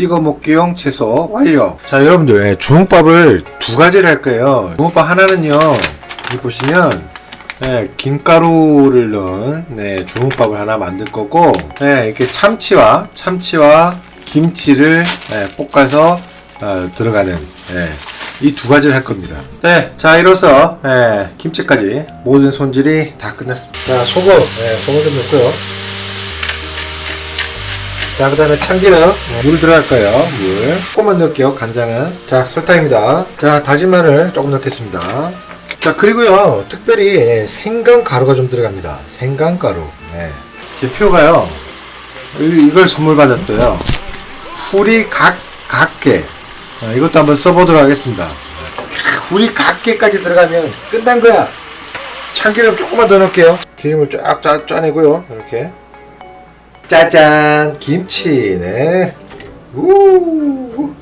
찍어 먹기용 채소 완료. 자, 여러분들, 예, 중국밥을 두 가지를 할 거예요. 중국밥 하나는요, 여기 보시면, 네, 김가루를 넣은 네, 중국밥을 하나 만들 거고, 네, 이렇게 참치와 참치와 김치를 네, 볶아서 어, 들어가는 이두 가지를 할 겁니다. 네, 자 이로써 네, 김치까지 모든 손질이 다 끝났습니다. 자 소금, 네, 소금 좀 넣고요. 자, 그 다음에 참기름, 네, 물 들어갈 거예요. 물. 조금만 넣을게요, 간장은. 자, 설탕입니다. 자, 다진 마늘 조금 넣겠습니다. 자, 그리고요, 특별히 생강 가루가 좀 들어갑니다. 생강 가루. 네. 제 표가요, 이- 이걸 선물 받았어요. 후리 각, 각개. 어, 이것도 한번 써보도록 하겠습니다. 후리 각개까지 들어가면 끝난 거야. 참기름 조금만 더 넣을게요. 기름을 쫙, 쫙 짜내고요. 이렇게. 짜잔! 김치, 네. 우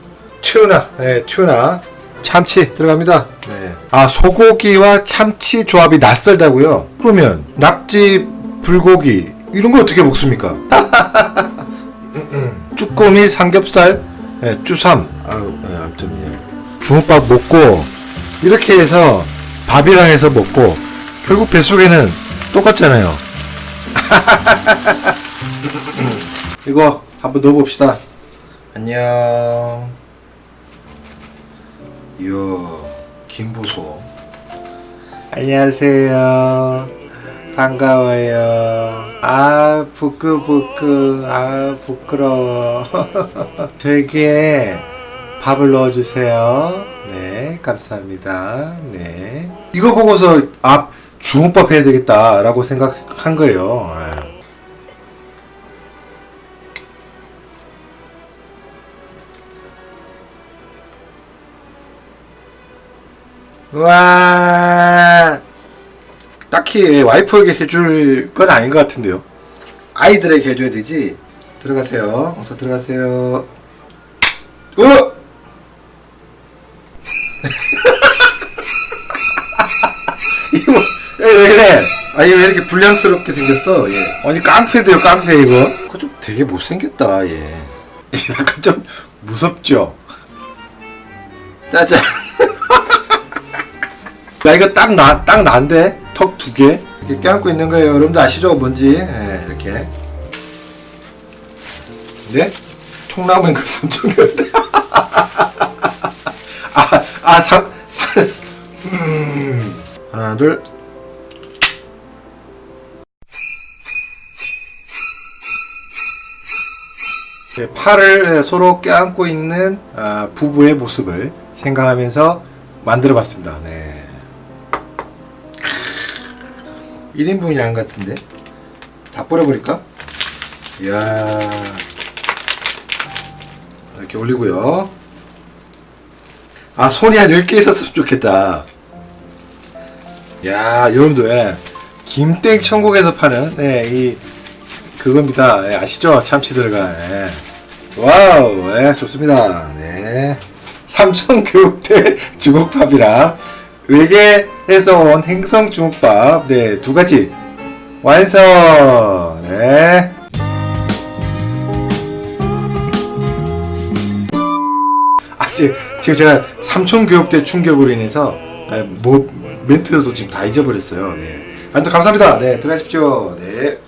튜나, 네, 튜나. 참치 들어갑니다. 네. 아, 소고기와 참치 조합이 낯설다고요? 그러면, 낙지, 불고기, 이런 거 어떻게 먹습니까? 쭈꾸미, 삼겹살, 네, 쭈삼. 아유, 네, 아무튼, 예. 중국밥 먹고, 이렇게 해서 밥이랑 해서 먹고, 결국 뱃속에는 똑같잖아요. 이거 한번 넣어봅시다. 안녕. 이요, 김보소. 안녕하세요. 반가워요. 아, 부끄부끄. 아, 부끄러워. 되게 밥을 넣어주세요. 네, 감사합니다. 네. 이거 보고서, 아, 중국밥 해야 되겠다라고 생각한 거예요. 와 딱히 와이프에게 해줄 건 아닌 것 같은데요. 아이들에게 해줘야 되지. 들어가세요. 어서 들어가세요. 어! 이거 뭐, 왜, 왜 이래? 아, 이거 왜 이렇게 불량스럽게 생겼어? 예. 아니, 깡패도요, 깡패, 이거. 그거 좀 되게 못생겼다, 예. 약간 좀 무섭죠? 짜잔. 야 이거 딱 나, 딱 난데? 턱 두 개? 이렇게 껴안고 있는 거예요. 여러분들 아시죠? 뭔지. 예, 이렇게. 네? 통나무인 그 삼천개인데. 아, 아, 삼, 삼, 음. 하나, 둘. 네, 팔을 서로 껴안고 있는 아, 부부의 모습을 생각하면서 만들어 봤습니다. 네. 1인분 양 같은데? 다 뿌려버릴까? 이야. 이렇게 올리고요. 아, 손이 한 10개 있었으면 좋겠다. 야, 여러분들, 예. 김땡 천국에서 파는, 네, 이, 그겁니다. 예, 아시죠? 참치 들어가. 예. 와우, 예, 좋습니다. 네. 삼천 교육대 주먹밥이랑 외계에서 온 행성 주먹밥, 네, 두 가지 완성. 네. 아, 지금, 제가 삼천교육대 충격으로 인해서 예, 뭐 멘트도 지금 다 잊어버렸어요. 네. 아무튼 감사합니다. 네, 들어가십시오. 네.